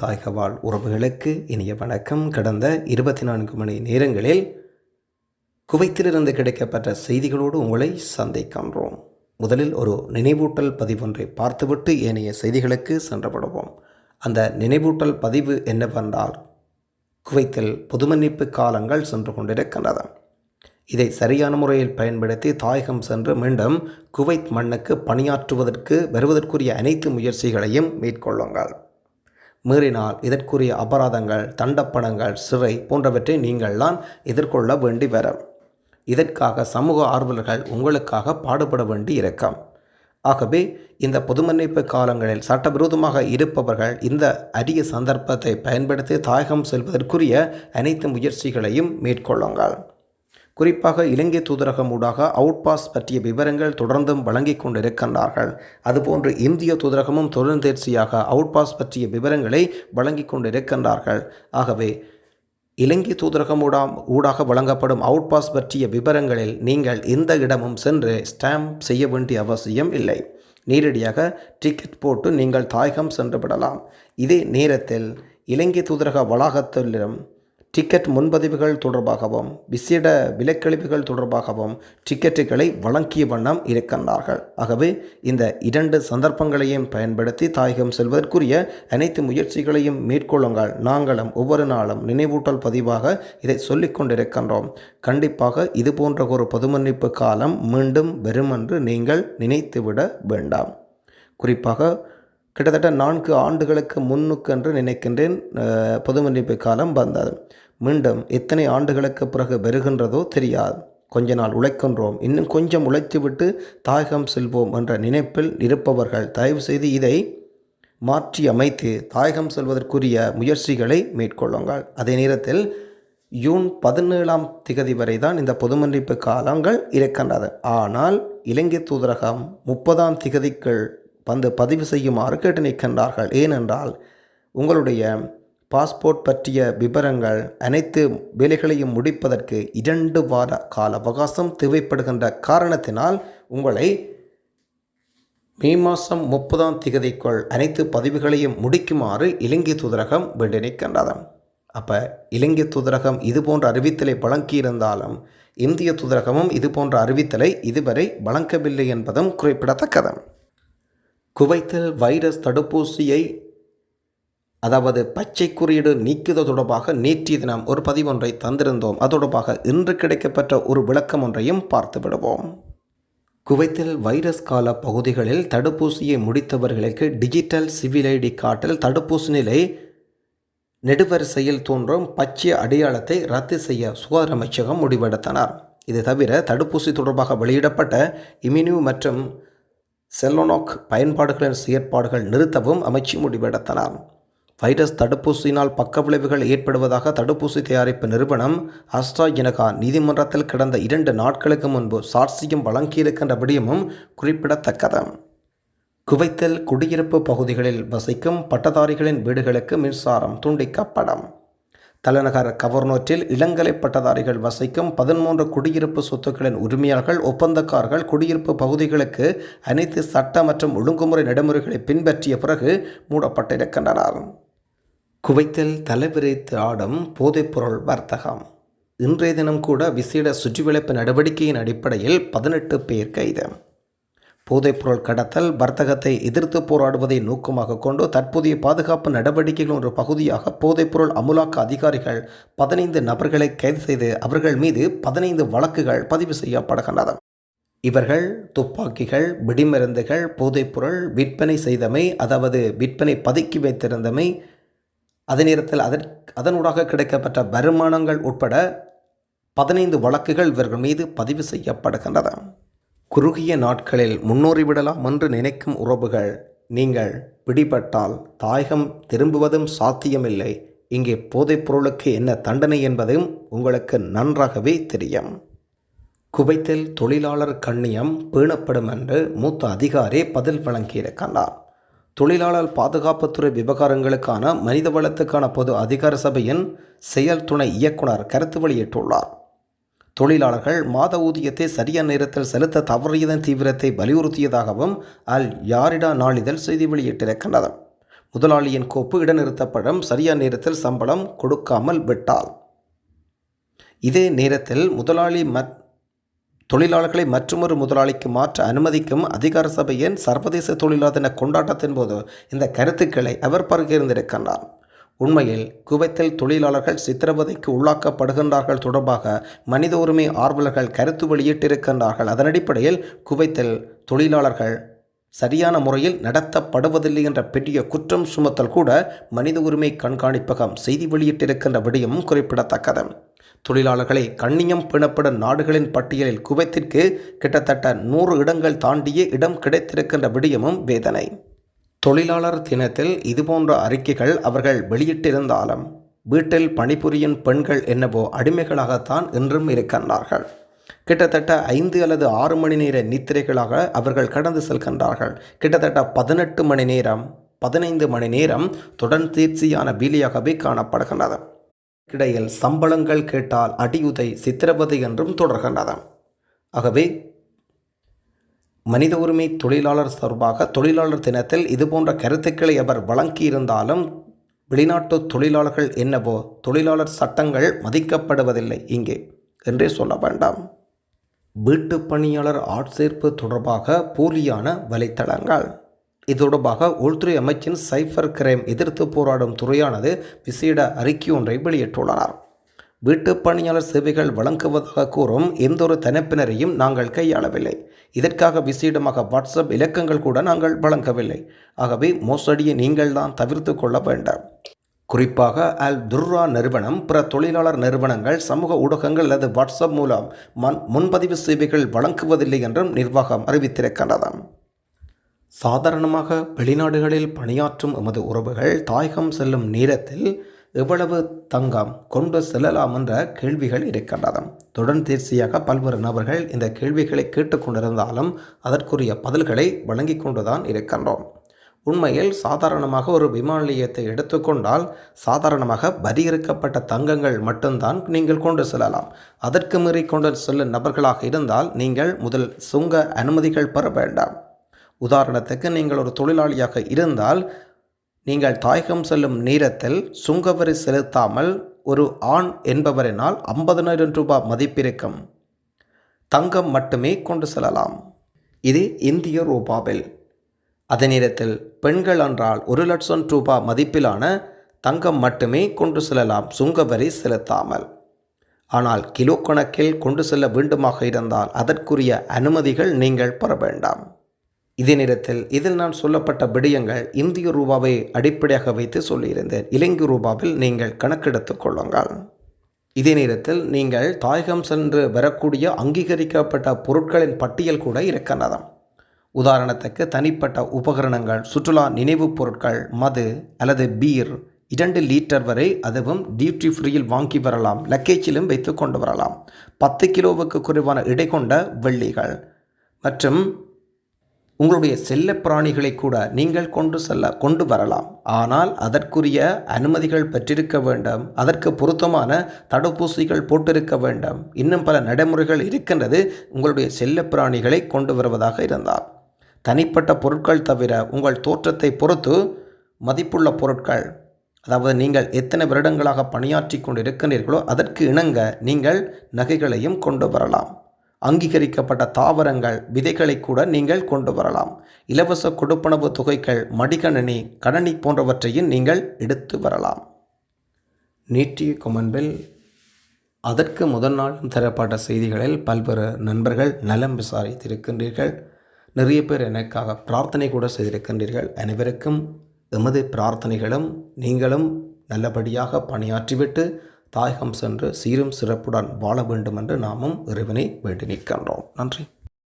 தாய்கவால் உறவுகளுக்கு இனிய வணக்கம். கடந்த இருபத்தி நான்கு மணி நேரங்களில் குவைத்திலிருந்து கிடைக்கப்பட்ட செய்திகளோடு உங்களை சந்திக்கின்றோம். முதலில் ஒரு நினைவூட்டல் பதிவொன்றை பார்த்துவிட்டு ஏனைய செய்திகளுக்கு சென்றப்படுவோம் அந்த நினைவூட்டல் பதிவு என்னவென்றால் குவைத்தில் பொதுமன்னிப்பு காலங்கள் சென்று கொண்டிருக்கின்றன. இதை சரியான முறையில் பயன்படுத்தி தாயகம் சென்று மீண்டும் குவைத் மண்ணுக்கு பணியாற்றுவதற்கு வருவதற்குரிய அனைத்து முயற்சிகளையும் மேற்கொள்ளுங்கள். மீறினால் இதற்குரிய அபராதங்கள் தண்டப்பணங்கள் சிறை போன்றவற்றை நீங்கள்தான் எதிர்கொள்ள வேண்டி வரும் இதற்காக சமூக ஆர்வலர்கள் உங்களுக்காக பாடுபட வேண்டி இருக்கும் ஆகவே இந்த பொதுமன்னிப்பு காலங்களில் சட்டவிரோதமாக இருப்பவர்கள் இந்த அரிய சந்தர்ப்பத்தை பயன்படுத்தி தாயகம் செல்வதற்குரிய அனைத்து முயற்சிகளையும் மேற்கொள்ளுங்கள். குறிப்பாக இலங்கை தூதரகம் ஊடாக அவுட்பாஸ் பற்றிய விவரங்கள் தொடர்ந்தும் வழங்கிக் கொண்டிருக்கின்றார்கள். அதுபோன்று இந்திய தூதரகமும் தொழில்தேர்ச்சியாக அவுட்பாஸ் பற்றிய விவரங்களை வழங்கிக் கொண்டிருக்கின்றார்கள். ஆகவே இலங்கை தூதரகம் ஊடா ஊடாக வழங்கப்படும் அவுட்பாஸ் பற்றிய விவரங்களில் நீங்கள் எந்த இடமும் சென்று ஸ்டாம்ப் செய்ய வேண்டிய அவசியம் இல்லை. நேரடியாக டிக்கெட் போட்டு நீங்கள் தாயகம் சென்று விடலாம். இதே நேரத்தில் இலங்கை தூதரக வளாகத்திலும் டிக்கெட் முன்பதிவுகள் தொடர்பாகவும் விசேட விலக்கழிவுகள் தொடர்பாகவும் டிக்கெட்டுகளை வழங்கிய வண்ணம் இருக்கின்றார்கள். ஆகவே இந்த இரண்டு சந்தர்ப்பங்களையும் பயன்படுத்தி தாயகம் செல்வதற்குரிய அனைத்து முயற்சிகளையும் மேற்கொள்ளுங்கள். நாங்களும் ஒவ்வொரு நாளும் நினைவூட்டல் பதிவாக இதை சொல்லிக் கொண்டிருக்கின்றோம். கண்டிப்பாக இது போன்ற ஒரு பொதுமன்னிப்பு காலம் மீண்டும் வரும் என்று நீங்கள் நினைத்துவிட வேண்டாம். குறிப்பாக கிட்டத்தட்ட நான்கு ஆண்டுகளுக்கு முன்னுக்கு என்று நினைக்கின்றேன். பொதுமன்னிப்பு பொது மன்னிப்பு காலம் வந்தது. மீண்டும் எத்தனை ஆண்டுகளுக்கு பிறகு வருகின்றதோ தெரியாது. கொஞ்ச நாள் உழைக்கின்றோம். இன்னும் கொஞ்சம் உழைத்துவிட்டு தாயகம் செல்வோம் என்ற நினைப்பில் இருப்பவர்கள் தயவு செய்து இதை மாற்றி அமைத்து தாயகம் செல்வதற்குரிய முயற்சிகளை மேற்கொள்ளுங்கள். அதே நேரத்தில் ஜூன் பதினேழாம் திகதி வரை தான் இந்த பொதுமன்னிப்பு காலங்கள் இருக்கின்றது. ஆனால் இலங்கை தூதரகம் முப்பதாம் திகதிக்குள் வந்து பதிவு செய்யுமாறு கேட்டு நிற்கின்றார்கள் ஏனென்றால் உங்களுடைய பாஸ்போர்ட் பற்றிய விவரங்கள் அனைத்து வேலைகளையும் முடிப்பதற்கு இரண்டு வார கால அவகாசம் தேவைப்படுகின்ற காரணத்தினால் உங்களை மே மாதம் முப்பதாம் திகதிக்குள் அனைத்து பதிவுகளையும் முடிக்குமாறு இலங்கை தூதரகம் வேண்டி நிற்கின்றது அப்போ இலங்கை தூதரகம் இது போன்ற அறிவித்தலை வழங்கியிருந்தாலும் இந்திய தூதரகமும் இது போன்ற அறிவித்தலை இதுவரை வழங்கவில்லை என்பதும் குறிப்பிடத்தக்கது. குவைத்தில் வைரஸ் தடுப்பூசியை அதாவது பச்சை குறியீடு நீக்குவது தொடர்பாக நேற்றைய தினம் ஒரு பதிவொன்றை தந்திருந்தோம். அது தொடர்பாக இன்று கிடைக்கப்பட்ட ஒரு விளக்கம் ஒன்றையும் பார்த்து விடுவோம். குவைத்தில் வைரஸ் கால பகுதிகளில் தடுப்பூசியை முடித்தவர்களுக்கு டிஜிட்டல் சிவில் ஐடி கார்டில் தடுப்பூசி நிலை நெடுவரிசையில் தோன்றும் பச்சை அடையாளத்தை ரத்து செய்ய சுகாதார அமைச்சகம் முடிவெடுத்தனர். இது தவிர தடுப்பூசி தொடர்பாக வெளியிடப்பட்ட இம்யூனிவ் மற்றும் செல்லோனோக் பயன்பாடுகளின் செயற்பாடுகள் நிறுத்தவும் அமைச்சு முடிவெடுத்தனர். வைரஸ் தடுப்பூசியினால் பக்க விளைவுகள் ஏற்படுவதாக தடுப்பூசி தயாரிப்பு நிறுவனம் அஸ்ட்ராஜெனகா நீதிமன்றத்தில் கடந்த இரண்டு நாட்களுக்கு முன்பு சாட்சியம் வழங்கியிருக்கின்ற விடயமும் குறிப்பிடத்தக்கது. குவைத்தில் குடியிருப்பு பகுதிகளில் வசிக்கும் பட்டதாரிகளின் வீடுகளுக்கு மின்சாரம் துண்டிக்கப்படும். தலைநகர் கவர்னோற்றில் இளங்கலை பட்டதாரிகள் வசிக்கும் பதிமூன்று குடியிருப்பு சொத்துக்களின் உரிமையாளர்கள் ஒப்பந்தக்காரர்கள் குடியிருப்பு பகுதிகளுக்கு அனைத்து சட்ட மற்றும் ஒழுங்குமுறை நடைமுறைகளை பின்பற்றிய பிறகு மூடப்பட்டிருக்கின்றனர் குவைத்தில் தலைவிரித்து ஆடும் போதைப்பொருள் வர்த்தகம். இன்றைய தினம் கூட விசேட சுற்றிவளைப்பு நடவடிக்கையின் அடிப்படையில் பதினெட்டு பேர் கைது. போதைப்பொருள் கடத்தல் வர்த்தகத்தை எதிர்த்து போராடுவதை நோக்கமாக கொண்டு தற்போதைய பாதுகாப்பு நடவடிக்கைகளின் ஒரு பகுதியாக போதைப்பொருள் அமுலாக்க அதிகாரிகள் பதினைந்து நபர்களை கைது செய்து அவர்கள் மீது பதினைந்து வழக்குகள் பதிவு செய்யப்படுகின்றன. இவர்கள் துப்பாக்கிகள் வெடிமருந்துகள் போதைப்பொருள் விற்பனை செய்தமை அதாவது விற்பனை பதுக்கி வைத்திருந்தமை அதே நேரத்தில் அதற் அதனூடாக கிடைக்கப்பட்ட வருமானங்கள் உட்பட பதினைந்து வழக்குகள் இவர்கள் மீது பதிவு செய்யப்படுகின்றன. குறுகிய நாட்களில் முன்னோறி விடலாம் என்று நினைக்கும் உறவுகள் நீங்கள் பிடிபட்டால் தாயகம் திரும்புவதும் சாத்தியமில்லை. இங்கே போதைப் பொருளுக்கு என்ன தண்டனை என்பதும் உங்களுக்கு நன்றாகவே தெரியும். குவைத்தில் தொழிலாளர் கண்ணியம் பேணப்படும் என்று மூத்த அதிகாரி பதில் வழங்கியிருக்கின்றார் தொழிலாளர் பாதுகாப்புத்துறை விவகாரங்களுக்கான மனிதவளத்துக்கான பொது அதிகார சபையின் செயல் துணை இயக்குனர் கருத்து வெளியிட்டுள்ளார். தொழிலாளர்கள் மாத ஊதியத்தை சரியான நேரத்தில் செலுத்த தவறியதன் தீவிரத்தை வலியுறுத்தியதாகவும் அல் யாரிடா நாளிதழ் செய்தி வெளியிட்டிருக்கின்றது முதலாளியின் கோப்பு இடநிறுத்தப்படும். சரியான நேரத்தில் சம்பளம் கொடுக்காமல் விட்டால். இதே நேரத்தில் முதலாளி மத் தொழிலாளர்களை மற்றொரு முதலாளிக்கு மாற்ற அனுமதிக்கும் அதிகார சபையின் சர்வதேச தொழிலாளர் தின கொண்டாட்டத்தின் போது இந்த கருத்துக்களை அவர் பகிர்ந்திருக்கின்றார் உண்மையில் குவைத்தில் தொழிலாளர்கள் சித்திரவதைக்கு உள்ளாக்கப்படுகின்றார்கள் தொடர்பாக மனித உரிமை ஆர்வலர்கள் கருத்து வெளியிட்டிருக்கின்றார்கள். அதன் அடிப்படையில் குவைத்தில் தொழிலாளர்கள் சரியான முறையில் நடத்தப்படுவதில்லை என்ற பெரிய குற்றம் சுமத்தல் கூட மனித உரிமை கண்காணிப்பகம் செய்தி வெளியிட்டிருக்கின்ற விடயமும் குறிப்பிடத்தக்கது. தொழிலாளர்களை கண்ணியம் பிணப்படும் நாடுகளின் பட்டியலில் குவைத்திற்கு கிட்டத்தட்ட நூறு இடங்கள் தாண்டிய இடம் கிடைத்திருக்கின்ற விடயமும் வேதனை. தொழிலாளர் தினத்தில் இதுபோன்ற அறிக்கைகள் அவர்கள் வெளியிட்டிருந்தாலும் வீட்டில் பணிபுரியும் பெண்கள் என்னவோ அடிமைகளாகத்தான் இன்றும் இருக்கின்றார்கள். கிட்டத்தட்ட ஐந்து அல்லது ஆறு மணி நேர நித்திரைகளாக அவர்கள் கடந்து செல்கின்றார்கள். கிட்டத்தட்ட பதினெட்டு மணி நேரம் பதினைந்து மணி நேரம் தொடர் தீர்ச்சியான வீலியாகவே காணப்படுகின்றது. இடையில் சம்பளங்கள் கேட்டால் அடியுதை சித்திரவதை என்றும் தொடர்கின்றது. ஆகவே மனித உரிமை தொழிலாளர் சார்பாக தொழிலாளர் தினத்தில் இதுபோன்ற கருத்துக்களை அவர் வழங்கியிருந்தாலும் வெளிநாட்டு தொழிலாளர்கள் என்னவோ தொழிலாளர் சட்டங்கள் மதிக்கப்படுவதில்லை இங்கே. என்றே சொல்ல வேண்டாம். வீட்டு பணியாளர் ஆட்சேர்ப்பு தொடர்பாக போலியான வலைத்தளங்கள். இது தொடர்பாக உள்துறை அமைச்சின் சைஃபர் கிரைம் எதிர்த்து போராடும் துறையானது விசேட அறிக்கை ஒன்றை வெளியிட்டுள்ளனர். வீட்டு பணியாளர் சேவைகள் வழங்குவதாக கூறும் எந்த ஒரு தனிப்பினரையும் நாங்கள் கையாளவில்லை. இதற்காக விசேடமாக வாட்ஸ்அப் இலக்கங்கள் கூட நாங்கள் வழங்கவில்லை. ஆகவே மோசடியை நீங்கள் தான் தவிர்த்து கொள்ள வேண்டாம். குறிப்பாக அல் துர்ரா நிறுவனம் பிற தொழிலாளர் நிறுவனங்கள் சமூக ஊடகங்கள் அல்லது வாட்ஸ்அப் மூலம் மன் முன்பதிவு சேவைகள் வழங்குவதில்லை என்றும் நிர்வாகம் அறிவித்திருக்கின்றது சாதாரணமாக வெளிநாடுகளில் பணியாற்றும் எமது உறவுகள் தாயகம் செல்லும் நேரத்தில் எவ்வளவு தங்கம் கொண்டு செல்லலாம் என்ற கேள்விகள் இருக்கின்றது தொடர்ந்தேர்ச்சியாக பல்வேறு நபர்கள் இந்த கேள்விகளை கேட்டுக்கொண்டிருந்தாலும் அதற்குரிய பதில்களை வழங்கி கொண்டுதான் இருக்கின்றோம். உண்மையில் சாதாரணமாக ஒரு விமான நிலையத்தை எடுத்துக்கொண்டால் சாதாரணமாக வரியிருக்கப்பட்ட தங்கங்கள் மட்டும்தான் நீங்கள் கொண்டு செல்லலாம். அதற்கு மீறி கொண்டு செல்லும் நபர்களாக இருந்தால் நீங்கள் முதல் சுங்க அனுமதிகள் பெற வேண்டாம். உதாரணத்துக்கு நீங்கள் ஒரு தொழிலாளியாக இருந்தால் நீங்கள் தாயகம் செல்லும் நேரத்தில் சுங்கவரி செலுத்தாமல் ஒரு ஆண் என்பவரினால் ஐம்பதனாயிரம் ரூபாய் மதிப்பிருக்கும் தங்கம் மட்டுமே கொண்டு செல்லலாம். இது இந்திய ரூபாவில். அதே நேரத்தில் பெண்கள் என்றால் ஒரு லட்சம் ரூபாய் மதிப்பிலான தங்கம் மட்டுமே கொண்டு செல்லலாம் சுங்கவரி செலுத்தாமல். ஆனால் கிலோ கணக்கில் கொண்டு செல்ல வேண்டுமாக இருந்தால் அதற்குரிய அனுமதிகள் நீங்கள் பெற வேண்டாம். இதே நேரத்தில் இதில் நான் சொல்லப்பட்ட விடயங்கள் இந்திய ரூபாவை அடிப்படையாக வைத்து சொல்லியிருந்தேன். இலங்கை ரூபாவில் நீங்கள் கணக்கெடுத்து கொள்ளுங்கள். இதே நேரத்தில் நீங்கள் தாயகம் சென்று வரக்கூடிய அங்கீகரிக்கப்பட்ட பொருட்களின் பட்டியல் கூட இருக்கின்றதாம். உதாரணத்துக்கு தனிப்பட்ட உபகரணங்கள் சுற்றுலா நினைவுப் பொருட்கள் மது அல்லது பீர் இரண்டு லீட்டர் வரை அதுவும் டியூட்டி ஃப்ரீயில் வாங்கி வரலாம். லக்கேஜிலும் வைத்து கொண்டு வரலாம். பத்து கிலோவுக்கு குறைவான இடை கொண்ட வெள்ளிகள். மற்றும் உங்களுடைய செல்ல பிராணிகளை கூட நீங்கள் கொண்டு செல்ல கொண்டு வரலாம். ஆனால் அதற்குரிய அனுமதிகள் பெற்றிருக்க வேண்டும். அதற்கு பொருத்தமான தடுப்பூசிகள் போட்டிருக்க வேண்டும். இன்னும் பல நடைமுறைகள் இருக்கின்றது. உங்களுடைய செல்ல பிராணிகளை கொண்டு வருவதாக இருந்தால் தனிப்பட்ட பொருட்கள் தவிர உங்கள் தோற்றத்தை பொறுத்து மதிப்புள்ள பொருட்கள் அதாவது நீங்கள் எத்தனை வருடங்களாக பணியாற்றி கொண்டு இருக்கின்றீர்களோ அதற்கு இணங்க நீங்கள் நகைகளையும் கொண்டு வரலாம். அங்கீகரிக்கப்பட்ட தாவரங்கள் விதைகளை கூட நீங்கள் கொண்டு வரலாம். இலவச கொடுப்பனவு தொகைகள் மடிகணனி கணனி போன்றவற்றையும் நீங்கள் எடுத்து வரலாம். நேற்றைய கொமன்பில் அதற்கு முதல் நாளும் தரப்பட்ட செய்திகளில் பல்வேறு நண்பர்கள் நலம் விசாரித்திருக்கின்றீர்கள். நிறைய பேர் எனக்காக பிரார்த்தனை கூட செய்திருக்கின்றீர்கள். அனைவருக்கும் எமது பிரார்த்தனைகளும் நீங்களும் நல்லபடியாக பணியாற்றிவிட்டு தாயகம் சென்று சீரும் சிறப்புடன் வாழ வேண்டும் என்று நாமும் இறைவனை வேண்டி நிற்கின்றோம் நன்றி.